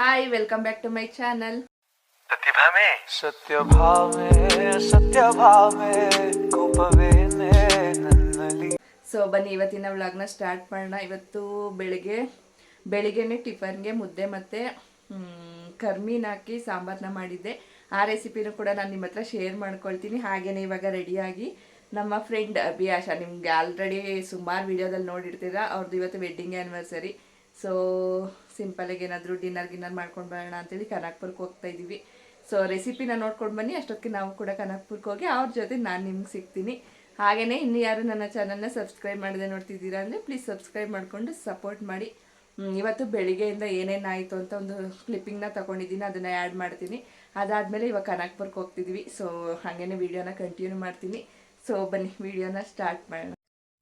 Hi welcome back to my channel Satyabhame. Satyabhame Satyabhame so ಬನ್ನಿ ಇವತ್ತಿನ ವ್ಲಾಗ್ನ start ಮಾಡೋಣ. ಇವತ್ತು ಬೆಳಿಗ್ಗೆ ಬೆಳಿಗ್ಗೆನೆ ಟಿಫನ್ಗೆ ಮುದ್ದೆ ಮತ್ತೆ ಕರ್ಮೀನ್ ಹಾಕಿ ಸಾಂಬಾರನ್ನ ಮಾಡಿದ್ದೆ. ಆ ರೆಸಿಪಿನೂ ಕೂಡ ನಾನು ನಿಮ್ಮ ಹತ್ರ ಶೇರ್ ಮಾಡ್ಕೊಳ್ತೀನಿ. ಹಾಗೆಯೇ ಇವಾಗ ರೆಡಿಯಾಗಿ ನಮ್ಮ ಫ್ರೆಂಡ್ ಅಭಿಯಾಷ ನಿಮಗೆ ಆಲ್ರೆಡಿ ಸುಮಾರು ವಿಡಿಯೋದಲ್ಲಿ ನೋಡಿರ್ತೀರ ಅವ್ರದ್ದು ಇವತ್ತು ವೆಡ್ಡಿಂಗ್ ಆ್ಯನಿವರ್ಸರಿ ಸೊ ಸಿಂಪಲಾಗಿ ಏನಾದರೂ ಡಿನ್ನರ್ ಗಿನ್ನರ್ ಮಾಡ್ಕೊಂಡು ಬರೋಣ ಅಂತೇಳಿ ಕನಕ್ಪುರಕ್ಕೆ ಹೋಗ್ತಾ ಇದ್ದೀವಿ ಸೊ ರೆಸಿಪಿನ ನೋಡ್ಕೊಂಡು ಬನ್ನಿ, ಅಷ್ಟೊತ್ತಿಗೆ ನಾವು ಕೂಡ ಕನಕ್ಪುರಕ್ಕೆ ಹೋಗಿ ಅವ್ರ ಜೊತೆ ನಾನು ನಿಮ್ಗೆ ಸಿಗ್ತೀನಿ. ಹಾಗೆಯೇ ಇನ್ನು ಯಾರು ನನ್ನ ಚಾನಲ್ನ ಸಬ್ಸ್ಕ್ರೈಬ್ ಮಾಡದೆ ನೋಡ್ತಿದ್ದೀರಾ ಅಂದರೆ ಪ್ಲೀಸ್ ಸಬ್ಸ್ಕ್ರೈಬ್ ಮಾಡಿಕೊಂಡು ಸಪೋರ್ಟ್ ಮಾಡಿ. ಇವತ್ತು ಬೆಳಿಗ್ಗೆಯಿಂದ ಏನೇನಾಯಿತು ಅಂತ ಒಂದು ಕ್ಲಿಪ್ಪಿಂಗ್ನ ತಗೊಂಡಿದ್ದೀನಿ, ಅದನ್ನು ಆ್ಯಡ್ ಮಾಡ್ತೀನಿ. ಅದಾದಮೇಲೆ ಇವಾಗ ಕನಕ್ಪುರಕ್ಕೆ ಹೋಗ್ತಿದ್ದೀವಿ ಸೊ ಹಾಗೇನೆ ವಿಡಿಯೋನ ಕಂಟಿನ್ಯೂ ಮಾಡ್ತೀನಿ. ಸೊ ಬನ್ನಿ ವಿಡಿಯೋನ ಸ್ಟಾರ್ಟ್ ಮಾಡೋಣ.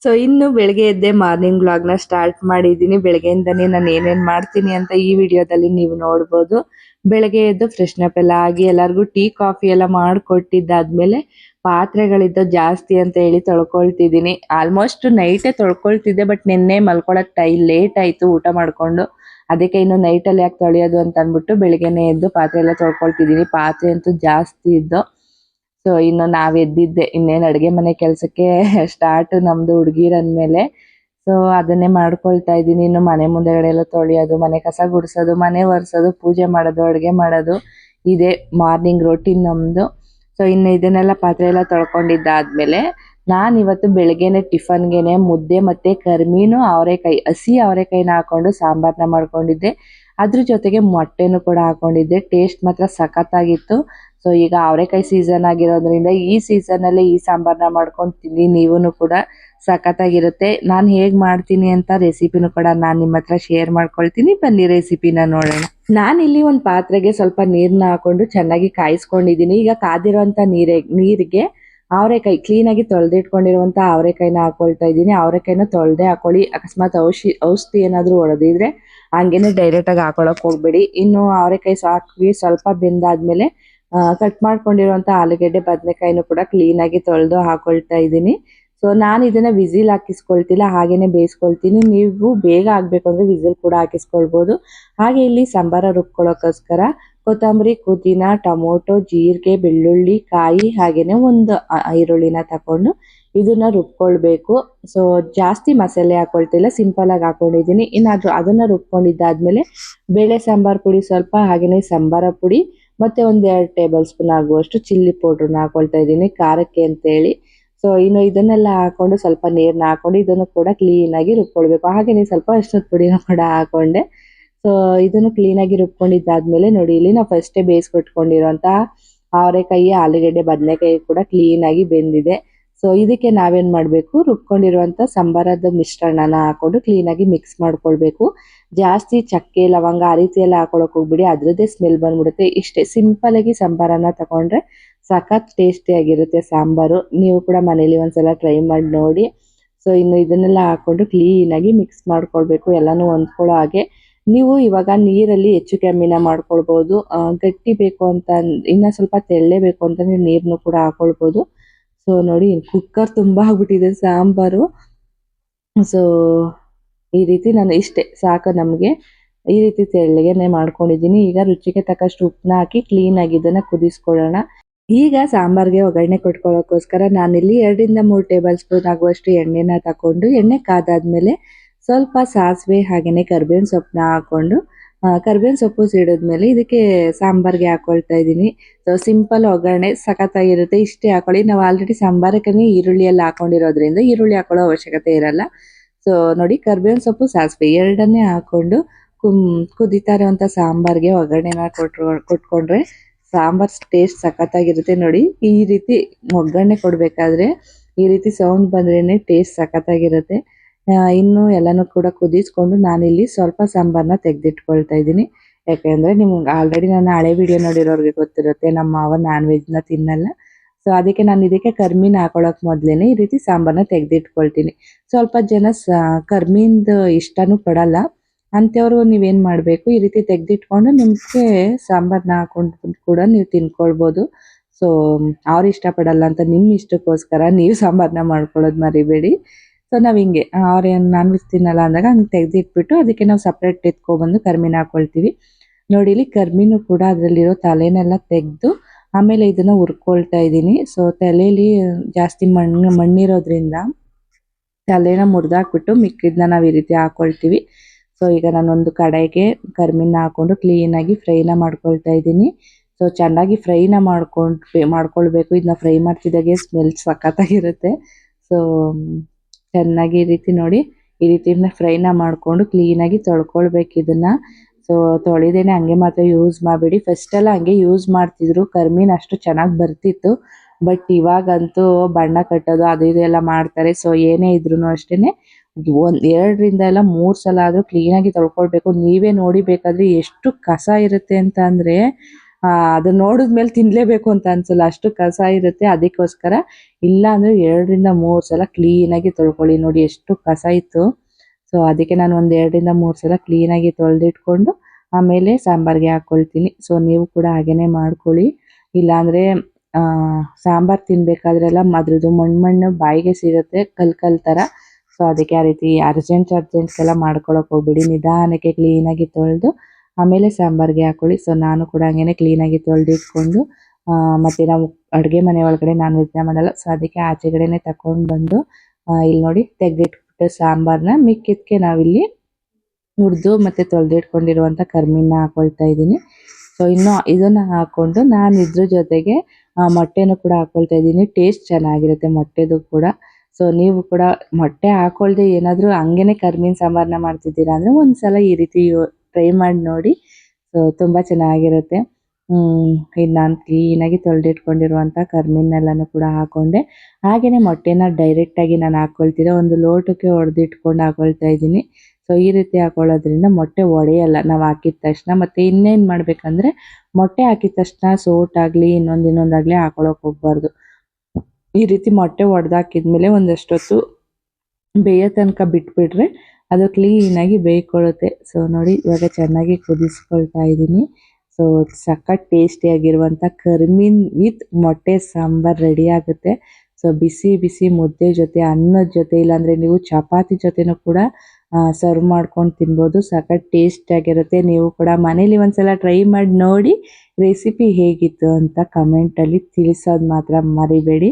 ಸೊ ಇನ್ನು ಬೆಳಗ್ಗೆ ಎದ್ದೆ ಮಾರ್ನಿಂಗ್ ವ್ಲಾಗ್ನ ಸ್ಟಾರ್ಟ್ ಮಾಡಿದ್ದೀನಿ. ಬೆಳಗ್ಗೆಯಿಂದನೇ ನಾನು ಏನೇನು ಮಾಡ್ತೀನಿ ಅಂತ ಈ ವಿಡಿಯೋದಲ್ಲಿ ನೀವು ನೋಡ್ಬೋದು. ಬೆಳಗ್ಗೆ ಎದ್ದು ಫ್ರೆಶ್ನಪ್ ಎಲ್ಲ ಆಗಿ ಎಲ್ಲರಿಗೂ ಟೀ ಕಾಫಿ ಎಲ್ಲ ಮಾಡಿಕೊಟ್ಟಿದ್ದಾದ್ಮೇಲೆ ಪಾತ್ರೆಗಳಿದ್ದು ಜಾಸ್ತಿ ಅಂತ ಹೇಳಿ ತೊಳ್ಕೊಳ್ತಿದ್ದೀನಿ. ಆಲ್ಮೋಸ್ಟ್ ನೈಟೇ ತೊಳ್ಕೊಳ್ತಿದ್ದೆ ಬಟ್ ನಿನ್ನೆ ಮಲ್ಕೊಳಕ್ಕೆ ಟೈ ಲೇಟ್ ಆಯಿತು ಊಟ ಮಾಡಿಕೊಂಡು. ಅದಕ್ಕೆ ಇನ್ನು ನೈಟಲ್ಲಿ ಯಾಕೆ ತೊಳೆಯೋದು ಅಂತ ಅಂದ್ಬಿಟ್ಟು ಬೆಳಗ್ಗೆನೇ ಎದ್ದು ಪಾತ್ರೆ ಎಲ್ಲ ತೊಳ್ಕೊಳ್ತಿದ್ದೀನಿ. ಪಾತ್ರೆ ಅಂತೂ ಜಾಸ್ತಿ ಇದ್ದು ಸೊ ಇನ್ನು ನಾವ್ ಎದ್ದಿದ್ದೆ, ಇನ್ನೇನು ಅಡುಗೆ ಮನೆ ಕೆಲಸಕ್ಕೆ ಸ್ಟಾರ್ಟ್ ನಮ್ದು ಹುಡುಗಿರ್ ಅಂದಮೇಲೆ ಸೊ ಅದನ್ನೇ ಮಾಡ್ಕೊಳ್ತಾ ಇದ್ದೀನಿ. ಇನ್ನು ಮನೆ ಮುಂದೆಗಡೆ ಎಲ್ಲ ತೊಳೆಯೋದು, ಮನೆ ಕಸ ಗುಡಿಸೋದು, ಮನೆ ಒರೆಸೋದು, ಪೂಜೆ ಮಾಡೋದು, ಅಡುಗೆ ಮಾಡೋದು, ಇದೆ ಮಾರ್ನಿಂಗ್ ರೊಟೀನ್ ನಮ್ದು. ಸೊ ಇನ್ನು ಇದನ್ನೆಲ್ಲ ಪಾತ್ರೆ ಎಲ್ಲ ತೊಳ್ಕೊಂಡಿದ್ದಾದ್ಮೇಲೆ ನಾನು ಇವತ್ತು ಬೆಳಗ್ಗೆನೆ ಟಿಫನ್ಗೆನೆ ಮುದ್ದೆ ಮತ್ತೆ ಕರ್ಮೀನು ಅವರೆಕಾಯಿ, ಹಸಿ ಅವರೆಕಾಯಿನ ಹಾಕೊಂಡು ಸಾಂಬಾರ್ನ ಮಾಡ್ಕೊಂಡಿದ್ದೆ. ಅದ್ರ ಜೊತೆಗೆ ಮೊಟ್ಟೆನೂ ಕೂಡ ಹಾಕೊಂಡಿದ್ದೆ. ಟೇಸ್ಟ್ ಮಾತ್ರ ಸಖತ್ತಾಗಿತ್ತು. ಸೊ ಈಗ ಅವರೆಕಾಯಿ ಸೀಸನ್ ಆಗಿರೋದ್ರಿಂದ ಈ ಸೀಸನಲ್ಲಿ ಈ ಸಾಂಬಾರ್ನ ಮಾಡ್ಕೊಂಡು ತಿನ್ನಿ ನೀವೂ ಕೂಡ ಸಖತ್ತಾಗಿರುತ್ತೆ. ನಾನು ಹೇಗೆ ಮಾಡ್ತೀನಿ ಅಂತ ರೆಸಿಪಿನೂ ಕೂಡ ನಾನು ನಿಮ್ಮ ಹತ್ರ ಶೇರ್ ಮಾಡ್ಕೊಳ್ತೀನಿ. ಬನ್ನಿ ರೆಸಿಪಿನ ನೋಡೋಣ. ನಾನಿಲ್ಲಿ ಒಂದು ಪಾತ್ರೆಗೆ ಸ್ವಲ್ಪ ನೀರನ್ನ ಹಾಕೊಂಡು ಚೆನ್ನಾಗಿ ಕಾಯಿಸ್ಕೊಂಡಿದ್ದೀನಿ. ಈಗ ಕಾದಿರುವಂಥ ನೀರೇ, ನೀರಿಗೆ ಅವರೆಕಾಯಿ ಕ್ಲೀನಾಗಿ ತೊಳೆದಿಟ್ಕೊಂಡಿರುವಂಥ ಅವರೆಕಾಯಿನ ಹಾಕೊಳ್ತಾ ಇದ್ದೀನಿ. ಅವರೆಕಾಯಿನ ತೊಳೆದೆ ಹಾಕೊಳ್ಳಿ. ಅಕಸ್ಮಾತ್ ಔಷಧಿ ಔಷಧಿ ಏನಾದರೂ ಹೊಡೆದಿದ್ರೆ ಹಂಗೇನೆ ಡೈರೆಕ್ಟಾಗಿ ಹಾಕೊಳಕ್ ಹೋಗ್ಬೇಡಿ. ಇನ್ನು ಅವರೆಕಾಯಿ ಸಾಕಿ ಸ್ವಲ್ಪ ಬೆಂದಾದ್ಮೇಲೆ ಕಟ್ ಮಾಡ್ಕೊಂಡಿರುವಂಥ ಆಲೂಗಡ್ಡೆ, ಬದನೆಕಾಯಿನೂ ಕೂಡ ಕ್ಲೀನಾಗಿ ತೊಳೆದು ಹಾಕೊಳ್ತಾ ಇದ್ದೀನಿ. ಸೊ ನಾನು ಇದನ್ನ ವಿಸಿಲ್ ಹಾಕಿಸ್ಕೊಳ್ತಿಲ್ಲ. ಹಾಗೇನೆ ಬೇಯಿಸ್ಕೊಳ್ತೀನಿ. ನೀವು ಬೇಗ ಆಗ್ಬೇಕು ಅಂದ್ರೆ ವಿಸಿಲ್ ಕೂಡ ಹಾಕಿಸ್ಕೊಳ್ಬೋದು. ಹಾಗೆ ಇಲ್ಲಿ ಸಂಬಾರ ರುಬ್ಕೊಳ್ಳೋಕ್ಕೋಸ್ಕರ ಕೊತ್ತಂಬರಿ, ಪುದೀನ, ಟೊಮೊಟೊ, ಜೀರಿಗೆ, ಬೆಳ್ಳುಳ್ಳಿ, ಕಾಯಿ ಹಾಗೇನೆ ಒಂದು ಈರುಳ್ಳಿನ ತಕೊಂಡು ಇದನ್ನ ರುಬ್ಕೊಳ್ಬೇಕು. ಸೊ ಜಾಸ್ತಿ ಮಸಾಲೆ ಹಾಕೊಳ್ತಿಲ್ಲ ಸಿಂಪಲ್ ಆಗಿ ಹಾಕೊಂಡಿದ್ದೀನಿ. ಇನ್ನು ಅದು ಅದನ್ನ ರುಬ್ಕೊಂಡಿದ್ದಾದ್ಮೇಲೆ ಬೇಳೆ ಸಾಂಬಾರ್ ಪುಡಿ ಸ್ವಲ್ಪ ಹಾಗೇನೆ ಸಾಂಬಾರ ಪುಡಿ, ಮತ್ತೆ ಒಂದ್ ಎರಡು ಟೇಬಲ್ ಸ್ಪೂನ್ ಆಗುವಷ್ಟು ಚಿಲ್ಲಿ ಪೌಡ್ರನ್ನ ಹಾಕೊಳ್ತಾ ಇದ್ದೀನಿ, ಖಾರಕ್ಕೆ ಅಂತೇಳಿ. ಸೊ ಇನ್ನು ಇದನ್ನೆಲ್ಲ ಹಾಕೊಂಡು ಸ್ವಲ್ಪ ನೀರನ್ನ ಹಾಕೊಂಡು ಇದನ್ನು ಕೂಡ ಕ್ಲೀನ್ ಆಗಿ ರುಬ್ಕೊಳ್ಬೇಕು. ಹಾಗೇನೆ ಸ್ವಲ್ಪ ಅರ್ಶಿನದ ಪುಡಿನ ಕೂಡ ಹಾಕೊಂಡೆ. ಸೊ ಇದನ್ನು ಕ್ಲೀನ್ ಆಗಿ ರುಬ್ಕೊಂಡಿದ್ದಾದ್ಮೇಲೆ ನೋಡಿ, ಇಲ್ಲಿ ನಾವು ಫಸ್ಟೇ ಬೇಯಿಸ್ಕೊಟ್ಕೊಂಡಿರುವಂತಹ ಅವರೆಕಾಯಿ, ಆಲೂಗಡ್ಡೆ, ಬದನೆಕಾಯಿ ಕೂಡ ಕ್ಲೀನ್ ಆಗಿ ಬೆಂದಿದೆ. ಸೊ ಇದಕ್ಕೆ ನಾವೇನ್ ಮಾಡ್ಬೇಕು? ರುಬ್ಕೊಂಡಿರುವಂತ ಸಂಬಾರದ ಮಿಶ್ರಣನ ಹಾಕೊಂಡು ಕ್ಲೀನ್ ಆಗಿ ಮಿಕ್ಸ್ ಮಾಡ್ಕೊಳ್ಬೇಕು. ಜಾಸ್ತಿ ಚಕ್ಕೆ, ಲವಂಗ ಆ ರೀತಿ ಎಲ್ಲ ಹಾಕೊಳಕ್ ಹೋಗ್ಬಿಡಿ. ಅದ್ರದ್ದೇ ಸ್ಮೆಲ್ ಬಂದ್ಬಿಡುತ್ತೆ. ಇಷ್ಟೇ ಸಿಂಪಲ್ ಆಗಿ ಸಂಬಾರನ ತಗೊಂಡ್ರೆ ಸಖತ್ ಟೇಸ್ಟಿ ಆಗಿರುತ್ತೆ ಸಾಂಬಾರು. ನೀವು ಕೂಡ ಮನೇಲಿ ಒಂದ್ಸಲ ಟ್ರೈ ಮಾಡಿ ನೋಡಿ. ಸೊ ಇನ್ನು ಇದನ್ನೆಲ್ಲ ಹಾಕೊಂಡು ಕ್ಲೀನ್ ಆಗಿ ಮಿಕ್ಸ್ ಮಾಡ್ಕೊಳ್ಬೇಕು. ಎಲ್ಲನೂ ಹೊಂದ್ಕೊಳ್ಳೋ ಹಾಗೆ. ನೀವು ಇವಾಗ ನೀರಲ್ಲಿ ಹೆಚ್ಚು ಕಮ್ಮಿನ ಮಾಡ್ಕೊಳ್ಬೋದು. ಗಟ್ಟಿ ಬೇಕು ಅಂತ ಇನ್ನೂ ಸ್ವಲ್ಪ ತೆಳ್ಳೆ ಬೇಕು ನೀರನ್ನು ನೀರ್ನು ಕೂಡ ಹಾಕೊಳ್ಬಹುದು ಸೊ ನೋಡಿ ಕುಕ್ಕರ್ ತುಂಬಾ ಆಗ್ಬಿಟ್ಟಿದೆ, ಸಾಂಬಾರು. ಸೊ ಈ ರೀತಿ ನಾನು ಇಷ್ಟೇ, ಸಾಕು ನಮಗೆ. ಈ ರೀತಿ ತೆಳ್ಳಗೆನೆ ಮಾಡ್ಕೊಂಡಿದ್ದೀನಿ. ಈಗ ರುಚಿಗೆ ತಕ್ಕಷ್ಟು ಉಪ್ಪನ್ನ ಹಾಕಿ ಕ್ಲೀನ್ ಆಗಿ ಇದನ್ನ ಕುದಿಸ್ಕೊಳ್ಳೋಣ. ಈಗ ಸಾಂಬಾರ್ಗೆ ಒಗ್ಗರಣೆ ಕೊಟ್ಕೊಳ್ಳೋಕ್ಕೋಸ್ಕರ ನಾನಿಲ್ಲಿ ಎರಡರಿಂದ ಮೂರು ಟೇಬಲ್ ಸ್ಪೂನ್ ಆಗುವಷ್ಟು ಎಣ್ಣೆನ ತಕೊಂಡು ಎಣ್ಣೆ ಕಾದಾದ್ಮೇಲೆ ಸ್ವಲ್ಪ ಸಾಸಿವೆ ಹಾಗೇನೆ ಕರ್ಬೇವಿನ ಸೊಪ್ಪನ್ನ ಹಾಕೊಂಡು ಆ, ಕರ್ಬೇವಿನ ಸೊಪ್ಪು ಸಿಡಿದ್ಮೇಲೆ ಇದಕ್ಕೆ ಸಾಂಬಾರ್ಗೆ ಹಾಕೊಳ್ತಾ ಇದ್ದೀನಿ. ಸೊ ಸಿಂಪಲ್ ಒಗ್ಗರಣೆ ಸಖತ್ತಾಗಿರುತ್ತೆ. ಇಷ್ಟೇ ಹಾಕೊಳ್ಳಿ. ನಾವು ಆಲ್ರೆಡಿ ಸಾಂಬಾರಕ್ಕೆ ಈರುಳ್ಳಿಯಲ್ಲಿ ಹಾಕೊಂಡಿರೋದ್ರಿಂದ ಈರುಳ್ಳಿ ಹಾಕೊಳ್ಳೋ ಅವಶ್ಯಕತೆ ಇರಲ್ಲ. ಸೊ ನೋಡಿ ಕರ್ಬೇವಿನ ಸೊಪ್ಪು ಸಾಸಿವೆ ಎರಡನ್ನೇ ಹಾಕ್ಕೊಂಡು ಕುಮ್ ಇರುವಂಥ ಸಾಂಬಾರಿಗೆ ಸಾಂಬಾರ್ಗೆ ಒಗ್ಗರಣೆನ ಕೊಟ್ರು ಕೊಟ್ಕೊಂಡ್ರೆ ಸಾಂಬಾರ್ ಟೇಸ್ಟ್ ಸಖತ್ತಾಗಿರುತ್ತೆ ನೋಡಿ. ಈ ರೀತಿ ಒಗ್ಗರಣೆ ಕೊಡ್ಬೇಕಾದ್ರೆ ಈ ರೀತಿ ಸೌಂಡ್ ಬಂದ್ರೇನೆ ಟೇಸ್ಟ್ ಸಖತ್ತಾಗಿರುತ್ತೆ. ಇನ್ನು ಎಲ್ಲಾನು ಕೂಡ ಕುದಿಸ್ಕೊಂಡು ನಾನಿಲ್ಲಿ ಸ್ವಲ್ಪ ಸಾಂಬಾರ್ನ ತೆಗೆದಿಟ್ಕೊಳ್ತಾ ಇದ್ದೀನಿ. ಯಾಕೆಂದರೆ ನಿಮ್ಗೆ ಆಲ್ರೆಡಿ ನಾನು ಹಳೆ ವಿಡಿಯೋ ನೋಡಿರೋರಿಗೆ ಗೊತ್ತಿರುತ್ತೆ, ನಮ್ಮ ಮಾವ ನಾನ್ ವೆಜ್ನ ತಿನ್ನಲ್ಲ. ಸೊ ಅದಕ್ಕೆ ನಾನು ಇದಕ್ಕೆ ಕರ್ಮೀನ್ ಹಾಕೊಳಕ್ ಮೊದ್ಲೇನೆ ಈ ರೀತಿ ಸಾಂಬಾರ್ನ ತೆಗೆದಿಟ್ಕೊಳ್ತೀನಿ. ಸ್ವಲ್ಪ ಜನ ಸ ಕರ್ಮೀನ್ದು ಇಷ್ಟನೂ ಪಡಲ್ಲ ಅಂಥವ್ರು ನೀವೇನು ಮಾಡಬೇಕು, ಈ ರೀತಿ ತೆಗೆದಿಟ್ಕೊಂಡು ನಿಮಗೆ ಸಾಂಬಾರ್ನ ಹಾಕೊಂಡು ಕೂಡ ನೀವು ತಿನ್ಕೊಳ್ಬೋದು. ಸೊ ಅವ್ರು ಇಷ್ಟಪಡಲ್ಲ ಅಂತ ನಿಮ್ಮ ಇಷ್ಟಕ್ಕೋಸ್ಕರ ನೀವು ಸಾಂಬಾರನ್ನ ಮಾಡ್ಕೊಳ್ಳೋದು ಮರಿಬೇಡಿ. ಸೊ ನಾವು ಹಿಂಗೆ ಅವ್ರೇನು ನಾನ್ ವೆಜ್ ತಿನ್ನಲ್ಲ ಅಂದಾಗ ಹಂಗೆ ತೆಗೆದಿಟ್ಬಿಟ್ಟು ಅದಕ್ಕೆ ನಾವು ಸಪ್ರೇಟ್ ಎತ್ಕೊಬಂದು ಕರ್ಮಿನ ಹಾಕೊಳ್ತೀವಿ. ನೋಡಿ, ಇಲ್ಲಿ ಕರ್ಮಿನೂ ಕೂಡ ಅದರಲ್ಲಿರೋ ತಲೆನೆಲ್ಲ ತೆಗೆದು ಆಮೇಲೆ ಇದನ್ನ ಹುರ್ಕೊಳ್ತಾ ಇದ್ದೀನಿ. ಸೊ ತಲೆಯಲ್ಲಿ ಜಾಸ್ತಿ ಮಣ್ಣು ಮಣ್ಣಿರೋದ್ರಿಂದ ತಲೆನ ಮುರಿದಾಕ್ಬಿಟ್ಟು ಮಿಕ್ಕಿದ್ನ ನಾವು ಈ ರೀತಿ ಹಾಕೊಳ್ತೀವಿ. ಸೊ ಈಗ ನಾನೊಂದು ಕಡೆಗೆ ಕರ್ಮಿನ ಹಾಕೊಂಡು ಕ್ಲೀನಾಗಿ ಫ್ರೈನ ಮಾಡ್ಕೊಳ್ತಾ ಇದ್ದೀನಿ. ಸೊ ಚೆನ್ನಾಗಿ ಫ್ರೈನ ಮಾಡ್ಕೊಂಡು ಮಾಡ್ಕೊಳ್ಬೇಕು. ಇದನ್ನ ಫ್ರೈ ಮಾಡ್ತಿದ್ದಾಗೆ ಸ್ಮೆಲ್ ಸಖತ್ತಾಗಿರುತ್ತೆ. ಸೊ ಚೆನ್ನಾಗಿ ಈ ರೀತಿ ನೋಡಿ, ಈ ರೀತಿ ಫ್ರೈನ ಮಾಡಿಕೊಂಡು ಕ್ಲೀನಾಗಿ ತೊಳ್ಕೊಳ್ಬೇಕು ಇದನ್ನ. ಸೊ ತೊಳಿದೇನೆ ಹಂಗೆ ಮಾತ್ರ ಯೂಸ್ ಮಾಡಬೇಡಿ. ಫಸ್ಟ್ ಎಲ್ಲ ಹಂಗೆ ಯೂಸ್ ಮಾಡ್ತಿದ್ರು. ಕರ್ಮೀನ್ ಅಷ್ಟು ಚೆನ್ನಾಗಿ ಬರ್ತಿತ್ತು. ಬಟ್ ಇವಾಗಂತೂ ಬಣ್ಣ ಕಟ್ಟೋದು, ಅದು ಇದು ಎಲ್ಲ ಮಾಡ್ತಾರೆ. ಸೊ ಏನೇ ಇದ್ರೂ ಅಷ್ಟೇನೆ ಒಂದ್ ಎರಡರಿಂದ ಎಲ್ಲ ಮೂರ್ ಸಲ ಆದ್ರೂ ಕ್ಲೀನಾಗಿ ತೊಳ್ಕೊಳ್ಬೇಕು. ನೀವೇ ನೋಡಿ ಬೇಕಾದ್ರೆ ಎಷ್ಟು ಕಸ ಇರುತ್ತೆ ಅಂತ ಅಂದ್ರೆ ಅದನ್ನ ನೋಡಿದ್ಮೇಲೆ ತಿನ್ಲೇಬೇಕು ಅಂತ ಅನ್ಸಲ್ಲ. ಅಷ್ಟು ಕಸ ಇರುತ್ತೆ, ಅದಕ್ಕೋಸ್ಕರ ಇಲ್ಲ ಅಂದ್ರೆ ಎರಡರಿಂದ ಮೂರ್ ಸಲ ಕ್ಲೀನಾಗಿ ತೊಳ್ಕೊಳ್ಳಿ. ನೋಡಿ ಎಷ್ಟು ಕಸ ಇತ್ತು. ಸೊ ಅದಕ್ಕೆ ನಾನು ಒಂದ್ ಎರಡರಿಂದ ಮೂರ್ ಸಲ ಕ್ಲೀನಾಗಿ ತೊಳೆದಿಟ್ಕೊಂಡು ಆಮೇಲೆ ಸಾಂಬಾರ್ಗೆ ಹಾಕೊಳ್ತೀನಿ. ಸೊ ನೀವು ಕೂಡ ಹಾಗೇನೆ ಮಾಡ್ಕೊಳ್ಳಿ. ಇಲ್ಲಾಂದ್ರೆ ಸಾಂಬಾರ್ ತಿನ್ಬೇಕಾದ್ರೆಲ್ಲ ಅದ್ರದ್ದು ಮಣ್ಣು ಮಣ್ಣು ಬಾಯಿಗೆ ಸಿಗುತ್ತೆ ಕಲ್ ಕಲ್ ತರ. ಸೊ ಅದಕ್ಕೆ ಆ ರೀತಿ ಅರ್ಜೆಂಟ್ ಅರ್ಜೆಂಟ್ ಎಲ್ಲ ಮಾಡ್ಕೊಳಕ್ ಹೋಗ್ಬೇಡಿ. ನಿಧಾನಕ್ಕೆ ಕ್ಲೀನಾಗಿ ತೊಳೆದು, ಆಮೇಲೆ ಸಾಂಬಾರ್ಗೆ ಹಾಕೊಳ್ಳಿ. ಸೊ ನಾನು ಕೂಡ ಹಂಗೇನೆ ಕ್ಲೀನಾಗಿ ತೊಳೆದಿಟ್ಕೊಂಡು ಇಟ್ಕೊಂಡು ಮತ್ತೆ ನಾವು ಅಡುಗೆ ಮನೆ ಒಳಗಡೆ ನಾನ್ ವೆಜ್ನ ಮಾಡಲ್ಲ. ಸೊ ಅದಕ್ಕೆ ಆಚೆಗಡೆನೆ ತಕೊಂಡ್ ಬಂದು ಇಲ್ಲಿ ನೋಡಿ ತೆಗ್ದಿಟ್ಬಿಟ್ಟು ಸಾಂಬಾರ್ನ ಮಿಕ್ಕಿದ್ಕೆ ನಾವಿಲ್ಲಿ ಹುರಿದು ಮತ್ತೆ ತೊಳೆದಿಟ್ಕೊಂಡಿರುವಂಥ ಕರ್ಮಿನ ಹಾಕೊಳ್ತಾ ಇದ್ದೀನಿ. ಸೊ ಇನ್ನು ಇದನ್ನ ಹಾಕೊಂಡು ನಾನು ಇದ್ರ ಜೊತೆಗೆ ಮೊಟ್ಟೆನೂ ಕೂಡ ಹಾಕ್ಕೊಳ್ತಾ ಇದ್ದೀನಿ. ಟೇಸ್ಟ್ ಚೆನ್ನಾಗಿರುತ್ತೆ ಮೊಟ್ಟೆದು ಕೂಡ. ಸೊ ನೀವು ಕೂಡ ಮೊಟ್ಟೆ ಹಾಕೊಳ್ದೆ ಏನಾದರೂ ಹಂಗೇನೆ ಕರ್ಮೀನ್ ಸಾಂಬಾರನ್ನ ಮಾಡ್ತಿದ್ದೀರಾ ಅಂದ್ರೆ ಒಂದ್ಸಲ ಈ ರೀತಿ ಟ್ರೈ ಮಾಡಿ ನೋಡಿ. ಸೊ ತುಂಬಾ ಚೆನ್ನಾಗಿರುತ್ತೆ. ಇದು ನಾನು ಕ್ಲೀನಾಗಿ ತೊಳೆದಿಟ್ಕೊಂಡಿರುವಂಥ ಕರ್ಮೀನೆಲ್ಲನೂ ಕೂಡ ಹಾಕೊಂಡೆ. ಹಾಗೆಯೇ ಮೊಟ್ಟೆನ ಡೈರೆಕ್ಟ್ ಆಗಿ ನಾನು ಹಾಕೊಳ್ತಿದ್ದೆ ಒಂದು ಲೋಟಕ್ಕೆ ಹೊಡೆದಿಟ್ಕೊಂಡು ಹಾಕೊಳ್ತಾ ಇದ್ದೀನಿ. ಸೊ ಈ ರೀತಿ ಹಾಕೊಳ್ಳೋದ್ರಿಂದ ಮೊಟ್ಟೆ ಒಡೆಯಲ್ಲ. ನಾವು ಹಾಕಿದ ತಕ್ಷಣ ಮತ್ತೆ ಇನ್ನೇನ್ ಮಾಡ್ಬೇಕಂದ್ರೆ ಮೊಟ್ಟೆ ಹಾಕಿದ ತಕ್ಷಣ ಸೋಟಾಗಲಿ ಇನ್ನೊಂದು ಇನ್ನೊಂದಾಗಲಿ ಹಾಕೊಳ್ಳೋಕೆ ಹೋಗ್ಬಾರ್ದು. ಈ ರೀತಿ ಮೊಟ್ಟೆ ಒಡೆದಾಕಿದ್ಮೇಲೆ ಒಂದಷ್ಟೊತ್ತು ಬೇಯೋ ತನಕ ಬಿಟ್ಬಿಟ್ರೆ ಅದು ಕ್ಲೀನಾಗಿ ಬೇಯ್ಕೊಳ್ಳುತ್ತೆ. ಸೊ ನೋಡಿ, ಇವಾಗ ಚೆನ್ನಾಗಿ ಕುದಿಸ್ಕೊಳ್ತಾ ಇದ್ದೀನಿ. ಸೊ ಸಖತ್ ಟೇಸ್ಟಿಯಾಗಿರುವಂಥ ಕರ್ಮಿನ್ ವಿತ್ ಮೊಟ್ಟೆ ಸಾಂಬಾರ್ ರೆಡಿ ಆಗುತ್ತೆ. ಸೊ ಬಿಸಿ ಬಿಸಿ ಮುದ್ದೆ ಜೊತೆ, ಅನ್ನದ ಜೊತೆ, ಇಲ್ಲಾಂದರೆ ನೀವು ಚಪಾತಿ ಜೊತೆನೂ ಕೂಡ ಸರ್ವ್ ಮಾಡ್ಕೊಂಡು ತಿನ್ಬೋದು. ಸಖತ್ ಟೇಸ್ಟಿಯಾಗಿರುತ್ತೆ ನೀವು ಕೂಡ ಮನೇಲಿ ಒಂದ್ಸಲ ಟ್ರೈ ಮಾಡಿ ನೋಡಿ ರೆಸಿಪಿ ಹೇಗಿತ್ತು ಅಂತ ಕಮೆಂಟಲ್ಲಿ ತಿಳಿಸೋದು ಮಾತ್ರ ಮರಿಬೇಡಿ.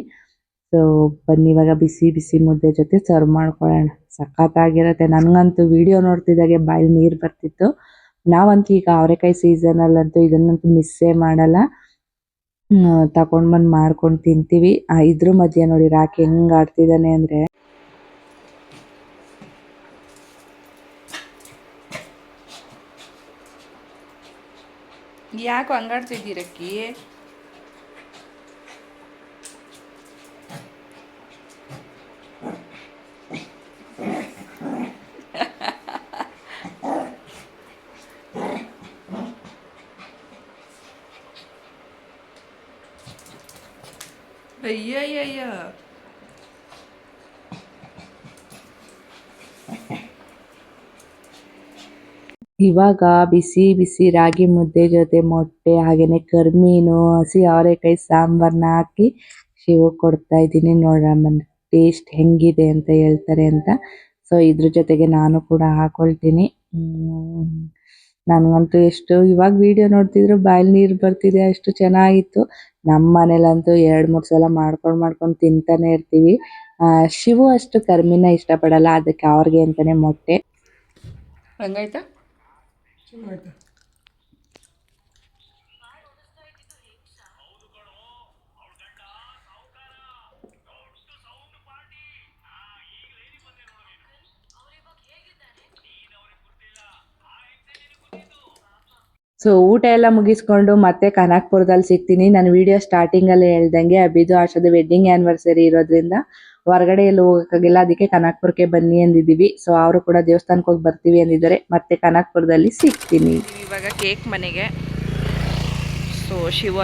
ಸೊ ಬನ್ನಿ, ಇವಾಗ ಬಿಸಿ ಬಿಸಿ ಮುದ್ದೆ ಜೊತೆ ಸರ್ವ್ ಮಾಡ್ಕೊಳ್ಳೋಣ. ಸಖತ್ತಾಗಿರುತ್ತೆ ನನಗಂತೂ ವಿಡಿಯೋ ನೋಡ್ತಿದ್ದಾಗೆ ಬಾಯಿ ನೀರು ಬರ್ತಿತ್ತು. ನಾವಂತೂ ಈಗ ಅವರೆಕಾಯಿ ಸೀಸನಲ್ಲಂತೂ ಇದನ್ನಂತೂ ಮಿಸ್ಸೇ ಮಾಡಲ್ಲ. ತಗೊಂಡ್ ಬಂದು ಮಾಡ್ಕೊಂಡು ತಿಂತೀವಿ. ಇದ್ರ ಮಧ್ಯೆ ನೋಡಿ ರಾಕಿ ಹೆಂಗ್ ಆಡ್ತಿದ್ದಾನೆ ಅಂದ್ರೆ. ಯಾಕೋ ಹಂಗಾಡ್ತಿದ್ದೀರಕ್ಕಿ ಅಯ್ಯಯ್ಯಯ್ಯ ಇವಾಗ ಬಿಸಿ ಬಿಸಿ ರಾಗಿ ಮುದ್ದೆ ಜೊತೆ ಮೊಟ್ಟೆ, ಹಾಗೇನೆ ಕರ್ಮೀನು, ಹಸಿ ಅವರೆಕಾಯಿ, ಸಾಂಬಾರ್ನ ಹಾಕಿ ಶಿವ ಕೊಡ್ತಾ ಇದ್ದೀನಿ. ನೋಡಮ್ಮ, ಟೇಸ್ಟ್ ಹೆಂಗಿದೆ ಅಂತ ಹೇಳ್ತಾರೆ ಅಂತ. ಸೊ ಇದ್ರ ಜೊತೆಗೆ ನಾನು ಕೂಡ ಹಾಕೊಳ್ತೀನಿ. ನನಗಂತೂ ಎಷ್ಟು ಇವಾಗ ವಿಡಿಯೋ ನೋಡ್ತಿದ್ರು ಬಾಯಲ್ಲಿ ನೀರು ಬರ್ತಿದೆ, ಅಷ್ಟು ಚೆನ್ನಾಗಿತ್ತು. ನಮ್ಮ ಮನೇಲಂತೂ ಎರಡ್ ಮೂರ್ ಸಲ ಮಾಡ್ಕೊಂಡ್ ಮಾಡ್ಕೊಂಡ್ ತಿಂತಾನೆ ಇರ್ತೀವಿ. ಆ ಶಿವು ಅಷ್ಟು ಕರ್ಮಿನ ಇಷ್ಟಪಡಲ್ಲ ಅದಕ್ಕೆ ಅವ್ರಿಗೆ ಅಂತಾನೆ ಮೊಟ್ಟೆ. ಹಂಗಾಯ್ತಾ? ಸೊ ಊಟ ಎಲ್ಲ ಮುಗಿಸ್ಕೊಂಡು ಮತ್ತೆ ಕನಕ್ಪುರದಲ್ಲಿ ಸಿಗ್ತೀನಿ. ನಾನು ವಿಡಿಯೋ ಸ್ಟಾರ್ಟಿಂಗ್ ಅಲ್ಲಿ ಹೇಳ್ದಂಗೆ ಅಬಿದು ಆಶಾದ ವೆಡ್ಡಿಂಗ್ ಆನಿವರ್ಸರಿ ಇರೋದ್ರಿಂದ ಹೊರಗಡೆ ಎಲ್ಲೂ ಹೋಗಕ್ಕಾಗಿಲ್ಲ. ಅದಕ್ಕೆ ಕನಕ್ಪುರಕ್ಕೆ ಬನ್ನಿ ಅಂದಿದೀವಿ ಸೊ ಅವರು ಕೂಡ ದೇವಸ್ಥಾನಕ್ಕೆ ಹೋಗಿ ಬರ್ತೀವಿ ಅಂದಿದ್ದಾರೆ. ಮತ್ತೆ ಕನಕ್ಪುರದಲ್ಲಿ ಸಿಗ್ತೀನಿ. ಇವಾಗ ಕೇಕ್ ಮನೆಗೆ. ಸೊ ಶಿವ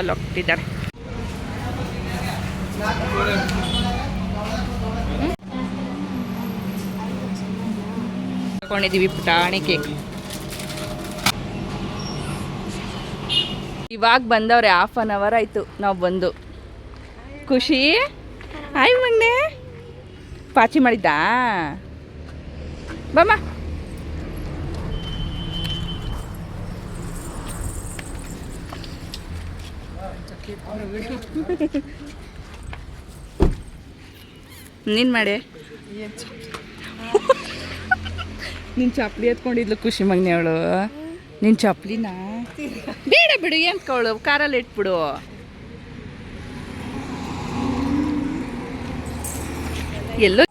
ಅಲ್ಲಿ ಪುಟಾಣಿ ಕೇಕ್ ಇವಾಗ ಬಂದವ್ರೆ ಹಾಫ್ ಅನ್ ಅವರ್ ಆಯ್ತು, ನಾವು ಬಂದು. ಖುಷಿ? ಆಯ್ ಮಗ್ನೆ. ಪಾಚಿ ಮಾಡಿದ್ದಾ? ಬಮ್ಮ ನೀನು ಮಾಡಿ. ನಿನ್ನ ಚಪ್ಲಿ ಎತ್ಕೊಂಡಿದ್ಲು ಖುಷಿ ಮಗ್ನೆ ಅವಳು. ನಿನ್ನ ಚಪ್ಪಲಿನ? ಬೇಡ ಬಿಡು ಎಂತ್ಕೊಳ್ಳು ಕಾರಲ್ಲಿ ಇಟ್ಬಿಡು. ಎಲ್ಲೋ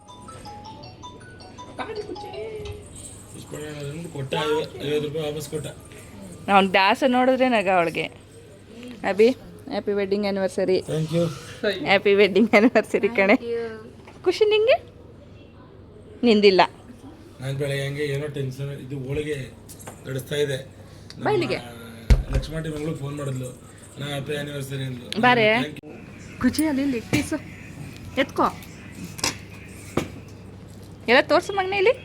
ಅವನ್ ಐವತ್ತು ರೂಪಾಯಿ ವಾಪಸ್ ಕೊಟ್ಟ ಅವ್ನ ದಾಸ ನೋಡಿದ್ರೆ ನಗ ಅವಳಿಗೆ. Abhi happy wedding anniversary thank you happy wedding anniversary ಕಣೆ. ಖುಷಿ ನಿಂಗೆ? ನಿಂದಿಲ್ಲ. ನಾನು ಬೆಳಗ್ಗೆ ಹಂಗೆ ಏನೋ ಟೆನ್ಷನ್ ಇದು ಹೋಳಿಗೆ ನಡೆಸ್ತಾ ಇದೆ. ಬೈಲಿಗೆ. ಲಕ್ಷ್ಮಣ ಟಿ ಮಂಗಳು ಫೋನ್ ಮಾಡಿದ್ಲು. ನಾ ಹ್ಯಾಪಿ ಆನಿವರ್ಸರಿ ಅಂದ್ಲು. ಬಾರೆ. ಅಲ್ಲಿ ಲೆಗ್ ಪೀಸು ಎತ್ಕೋ. ಎಲ್ಲ ತೋರ್ಸು ಮಗನೇ ಇಲ್ಲಿ.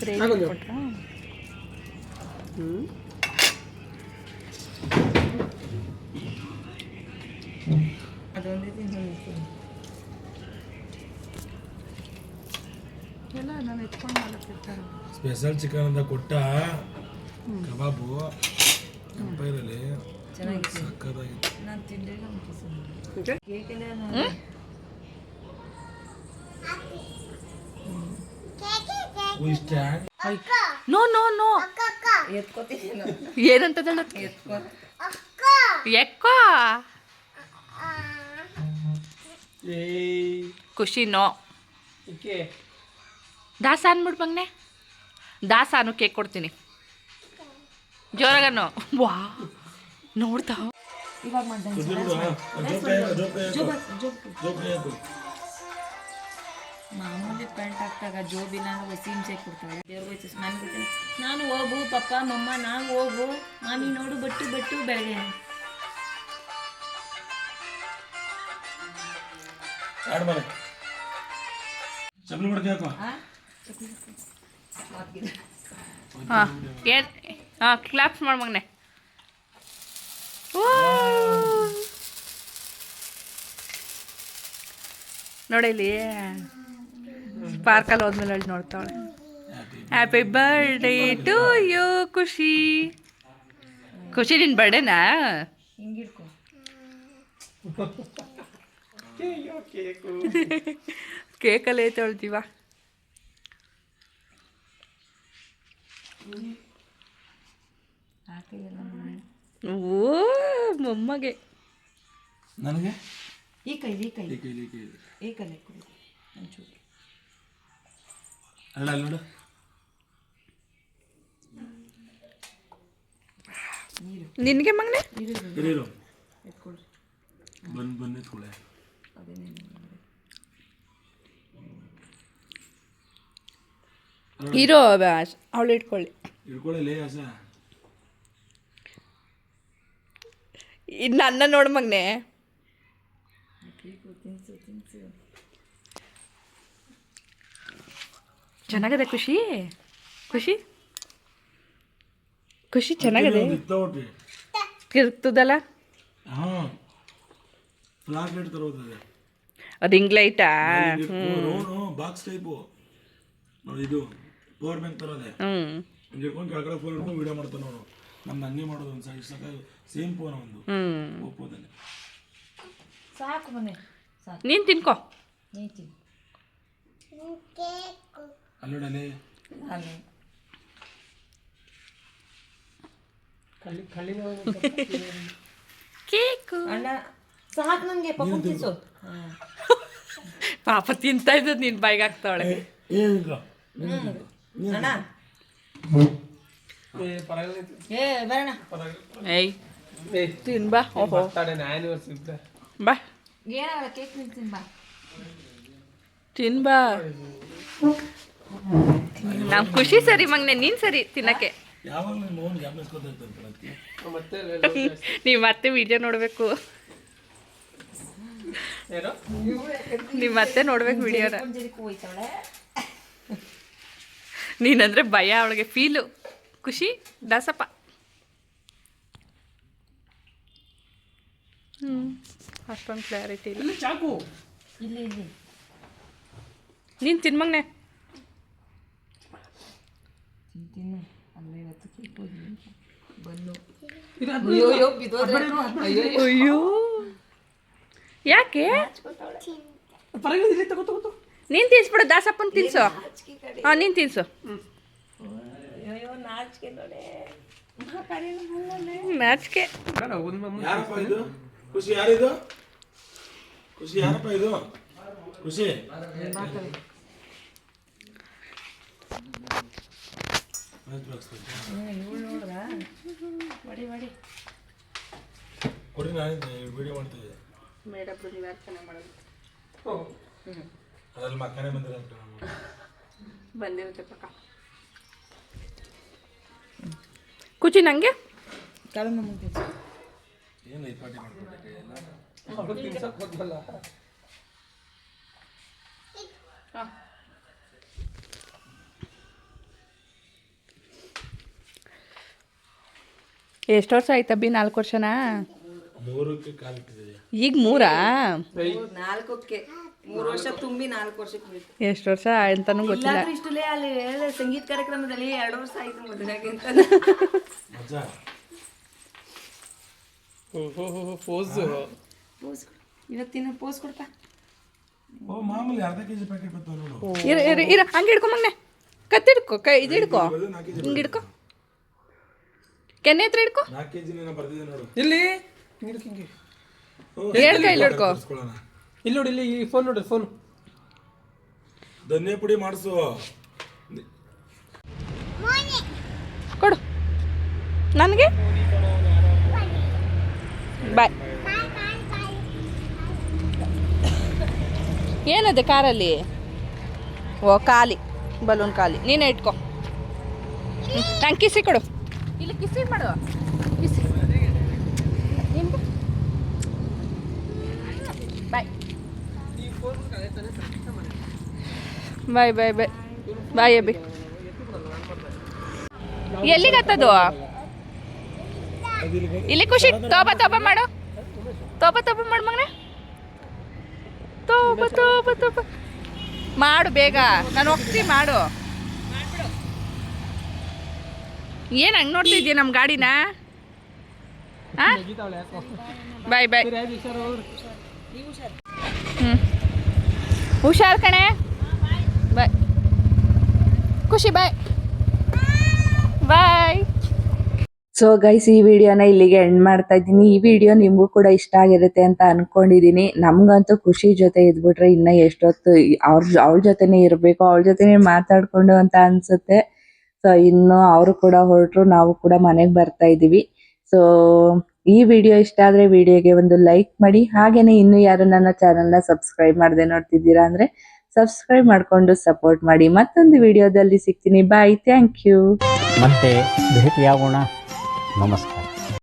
Gravy ಕೊಟ್ರಾ? ಎಲ್ಲ ಸ್ಪೆಷಲ್ ಚಿಕನ್ ಅಂತ ಕೊಟ್ಟ ಕಬಾಬು ಕಂಪೈರಲ್ಲಿ ಸಕ್ಕತ್ತಾಗಿತ್ತು ಇಷ್ಟ ನೋ ನೋ ನೋ ಏನಂತದ ಎಕ್ಕೋ? ಖುಷಿ ನೋ ದಾಸ ಅನ್ಬಿಡ್ ಮಗನೆ. ದಾಸ ಅನ್ನು ಕೇಕ್ ಕೊಡ್ತೀನಿ. ಜೋರಾಗನು ವಾ ನೋಡ್ತಾ. ಮಾಮೂಲಿ ಪ್ಯಾಂಟ್ ಹಾಕ್ದಾಗ ಜೋಬಿ ನಾನು ಸೀಮ್ಸೆ ಕೊಡ್ತಾಳೆ ದೇವ್ರ ಹೋಯ್ತು ಸ್ನಾನ ಬಿಡ್ತಾನೆ ನಾನು ಹೋಗು ಪಪ್ಪ ಮಮ್ಮ ನಾನು ಹೋಗು. ಮಾಮಿ ನೋಡು ಬಟ್ಟು ಬಟ್ಟು ಬೆಳಗ್ಗೆ. ಚಪ್ಪಲಿ ಹಾಂ ಏನು? ಹಾಂ ಕ್ಲಾಪ್ಸ್ ಮಾಡಿ ಮಗನೆ. ನೋಡಿಲಿ ಪಾರ್ಕಲ್ಲಿ ಹೋದ್ಮೇಲೆ ಅಲ್ಲಿ ನೋಡ್ತಾವಳೆ. ಹ್ಯಾಪಿ ಬರ್ಡೇ ಟು ಯು ಖುಷಿ. ಖುಷಿ ನಿನ್ನ ಬರ್ಡೇನಾ ಕೇಕಲ್ಲಿ ತೊಳ್ತೀವ. ಓ ಮೊಮ್ಮಗೆ. ನನಗೆ? ಈ ಕೈಲಿ ಈ ಕೈಲಿ ಈ ಕೈಲಿ ಈ ಕೈಲಿ. ಈ ಕೈಲಿ ಕೊಡು ಒಂಚೂರು. ಅಲ್ಲ ಅಲ್ಲಿ ನೋಡು. ನಿನಗೆ ಮಗನೆ? ಇರೀರು ಬಂದು ಬಂದು ಎತ್ಕೊಳ್ಳೆ ಇರೋ ಅವಳು ಇಟ್ಕೊಳ್ಳಿ ಇನ್ನು ಅನ್ನ ಇದು ನನ್ನ ನೋಡು ಮಗನೆ. ಚೆನ್ನಾಗದೆ ಖುಷಿ? ಖುಷಿ? ಖುಷಿ ಚೆನ್ನಾಗದೆ? ತಿರುಗ್ತದಲ್ಲ ಫ್ಲಾಗ್ ಲೈಟ್ ತರೋದಿದೆ. ಅದು ಇಂಗ್ಲೈಟಾ ಬಾಕ್ಸ್ ಟೈಪು ಇದು. ಬ್ಯಾಂಕ್ ತರೋದೆ. ಇಟ್ಕೊಂಡು ಕೆಳಗಡೆ ಫೋನ್ ಹಿಡ್ಕೊಂಡು ವಿಡಿಯೋ ಮಾಡ್ತಾನೆ ಅವರು ನಮ್ದು ಹಂಗೆ ಮಾಡೋದು ಒಂದು ಸೈಡ್ ಸಾಕ ಸೇಮ್ ಫೋನ್ ಒಂದು ಒಪ್ಪೋದಲ್ಲಿ. ಸಾಕು ಮನೆ ಸಾಕು. ನೀನು ತಿನ್ಕೋ. ನೀತಿ ಅಲ್ಲೋಡಲ್ಲಿ ಅಲ್ಲೇ ಕೇಕು. ಅಣ್ಣ ಸಾಕು ನನಗೆ ಪಾಪ ತಿನ್ಸು ಪಾಪ ತಿಂತಾ ಇದ್ದದ್ದು ನೀನು ಬಾಯಿಗೆ ಹಾಕ್ತಾವಳೆ. ಬಾ ಓಹೋ. ಬಾ. ಏನಾಗಲ್ಲ ಕೇಕ್ ತಿಂತೀನಿ ಬಾ. ತಿನ್ ಬಾ. ನಮ್ ಖುಷಿ ಸರಿ ಮಗ್ನೆ ನೀನ್ ಸರಿ ತಿನ್ನಕ್ಕೆ. ನೀವ್ ಮತ್ತೆ ವಿಡಿಯೋ ನೋಡ್ಬೇಕು. ನೀ ಮತ್ತೆ ನೋಡ್ಬೇಕು ವಿಡಿಯೋನ ನೀನಂದ್ರೆ ಭಯ ಅವಳಿಗೆ ಫೀಲು ಖುಷಿ ದಾಸಪ್ಪ. ಹ್ಞೂ ಅಷ್ಟೊಂದು ಕ್ಲಾರಿಟಿ ಇಲ್ಲ. ಇಲ್ಲಿ ಇಲ್ಲಿ ನೀನು ತಿನ್ಮಗ್ನೆ ಅಯ್ಯೋ ಯಾಕೆ? ನೀನ್ ತಿನ್ಸ್ಬಿಡು ದಾಸಪ್ಪನ್ ತಿನ್ಸು. ಹಾ ನೀನ್ ತಿನ್ಸು. ನಾಚಿಕೆ ಖುಷಿ ಯಾರಿದು? ಖುಷಿ ಯಾರಪ್ಪ ಇದು? ಖುಷಿ? ಕೊಡಿ ನಾನು ವಿಡಿಯೋ ಮಾಡ್ತಿದ್ದೆ ಅದ್ರಲ್ಲಿ ಮಕ್ಕನೇ ಬಂದಿರಂತ ಬಂದಿರುತ್ತೆ ಪಕ್ಕ ಕುಚಿ ನಂಗೆ ಏನು ಈ ಪಾರ್ಟಿ ಮಾಡ್ಕೊಟ್ಟೆ ಎಲ್ಲ ಎಷ್ಟು ವರ್ಷ ಆಯ್ತಾ ಬಿ ನಾಲ್ಕು ವರ್ಷನಾ ಮೂರಕ್ಕೆ ಕಾಲಿಟ್ಟಿದೆ ಈಗ ಮೂರಾ ನಾಲ್ಕಕ್ಕೆ ಮೂರು ವರ್ಷ ತುಂಬಿ ನಾಲ್ಕು ವರ್ಷಕ್ಕೆ ಎಷ್ಟು ವರ್ಷ ಅಂತಾನು ಗೊತ್ತಿಲ್ಲ. ಇಲ್ಲಾದ್ರೂ ಇಷ್ಟಲೇ ಅಲ್ಲಿ ಸಂಗೀತ ಕಾರ್ಯಕ್ರಮದಲ್ಲಿ ಎರಡು ವರ್ಷ ಆಯ್ತು ಮದುವೆಗೆ ಅಂತ. ಪೋಸ್ ಕೊಡು. ಇವತ್ತಿನ ಪೋಸ್ ಕೊಡ್ತಾ. ಓ ಮಾಮೂಲಿ ಅರ್ಧ ಕೆಜಿ ಪ್ಯಾಕೆಟ್ ಬರ್ತಾವ ನೋಡು. ಇರ ಇರ ಇರ ಹಂಗೆ ಹಿಡ್ಕೊ ಮಗ್ನೆ. ಕತ್ತಿಡ್ಕೊ ಕೈ ಇದು ಹಿಡ್ಕೊ. ಹಿಂಗೆ ಹಿಡ್ಕೊ. ಕೆನ್ನೆ ಹತ್ರ ಹಿಡ್ಕೊ. ನಾಲ್ಕು ಕೆಜಿ ನಾನು ಬರ್ದಿದ್ದೆ ನೋಡು. ಇಲ್ಲಿ. ಹಿಡ್ಕೊ ಹಿಂಗೆ ಎರಡು ಕೈಲಿ ಹಿಡ್ಕೊ. ಇಲ್ಲಿ ನೋಡಿ ಇಲ್ಲಿ ಈ ಫೋನ್ ನೋಡ್ರಿ ಫೋನ್ ಧನ್ಯ ಪುಡಿ ಮಾಡಿಸು. ಕೊಡು. ನನಗೆ? ಬಾಯ್ ಏನದೆ ಕಾರಲ್ಲಿ? ಓ ಖಾಲಿ. ಬಲೂನ್ ಖಾಲಿ. ನೀನೇ ಇಟ್ಕೊ. ನಂಗೆ ಕಿಸಿ ಕೊಡು. ಇಲ್ಲಿ ಕಿಸಿ ಮಾಡು. ಕಿಸಿ ನಿನ್ಗೆ ಬಾಯ್ ಬಾಯ್ ಬಾಯ್ ಬಾಯ್. ಬಾಯ್ ಅಬಿ ಎಲ್ಲಿಗತ್ತದು ಇಲ್ಲಿ ಖುಷಿ. ತೋಬ ತೋಬ ಮಾಡು. ತೋಬ ತೋಬ ಮಾಡು ಮಗನ. ತೋಬ ತೋಬ ತೋಬ ಮಾಡು ಬೇಗ. ನಾನು ಹೋಗ್ತೀನಿ, ಮಾಡು. ಏನು ಹಂಗೆ ನೋಡ್ತಿದ್ಯಾ ನಮ್ಮ ಗಾಡಿನ? ಬಾಯ್ ಬಾಯ್. ಹ್ಞೂ ಹುಷಾರ್ ಕಣೆ. ಬಾಯ್ ಖುಷಿ ಬಾಯ್ ಬಾಯ್. ಸೊ ಗೈಸ್ ಈ ವಿಡಿಯೋನ ಇಲ್ಲಿಗೆ ಎಂಡ್ ಮಾಡ್ತಾ ಇದ್ದೀನಿ. ಈ ವಿಡಿಯೋ ನಿಮಗೂ ಕೂಡ ಇಷ್ಟ ಆಗಿರುತ್ತೆ ಅಂತ ಅನ್ಕೊಂಡಿದ್ದೀನಿ. ನಮಗಂತೂ ಖುಷಿ ಜೊತೆ ಇದ್ಬಿಟ್ರೆ ಇನ್ನೂ ಎಷ್ಟೊತ್ತು ಅವ್ರ ಅವ್ಳ ಜೊತೆನೇ ಇರಬೇಕು ಅವಳ ಜೊತೆನೇ ಮಾತಾಡ್ಕೊಂಡು ಅಂತ ಅನ್ಸುತ್ತೆ. ಸೊ ಇನ್ನು ಅವರು ಕೂಡ ಹೊರಟ್ರು, ನಾವು ಕೂಡ ಮನೆಗೆ ಬರ್ತಾ ಇದ್ದೀವಿ. ಸೊ ಈ ವಿಡಿಯೋ ಇಷ್ಟ ಆದರೆ ವಿಡಿಯೋಗೆ ಒಂದು ಲೈಕ್ ಮಾಡಿ. ಹಾಗೇನೆ ಇನ್ನು ಯಾರು ನನ್ನ ಚಾನೆಲ್ನ ಸಬ್ಸ್ಕ್ರೈಬ್ ಮಾಡದೆ ನೋಡ್ತಿದ್ದೀರಾ ಅಂದ್ರೆ ಸಬ್ಸ್ಕ್ರೈಬ್ ಮಾಡ್ಕೊಂಡು ಸಪೋರ್ಟ್ ಮಾಡಿ. ಮತ್ತೊಂದು ವಿಡಿಯೋದಲ್ಲಿ ಸಿಗ್ತೀನಿ. ಬಾಯ್. Thank you. ಮತ್ತೆ ಭೇಟಿಯಾಗೋಣ. ನಮಸ್ಕಾರ.